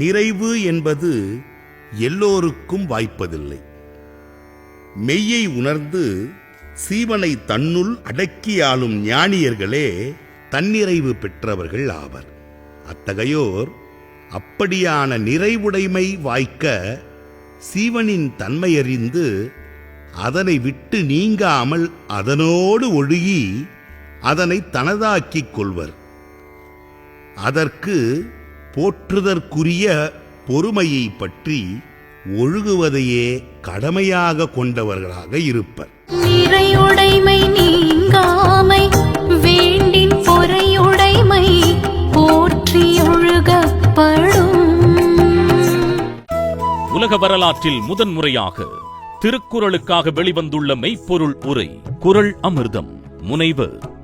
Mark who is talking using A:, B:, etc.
A: நிறைவு என்பது எல்லோருக்கும் வாய்ப்பதில்லை மெய்யை உணர்ந்து சீவனை தன்னுள் அடக்கி ஆளும் ஞானியர்களே தன்னிறைவு பெற்றவர்கள் ஆவர் அத்தகையோர் அப்படியான நிறைவுடைமை வாய்க்க சீவனின் தன்மையறிந்து அதனை விட்டு நீங்காமல் அதனோடு ஒழுகி அதனை தனதாக்கிக் கொள்வர் அதற்கு போற்றுதற்குரிய பொறுமையை பற்றி ஒழுகுவதையே கடமையாக கொண்டவர்களாக இருப்பர்
B: நிறையுடைமை நீங்காமை வேண்டின் பொறையுடைமை போற்றி ஒழுகப்படும்
C: உலக வரலாற்றில் முதன்முறையாக திருக்குறளுக்காக வெளிவந்துள்ள மெய்ப்பொருள் உரை குரல் அமிர்தம் முனைவர்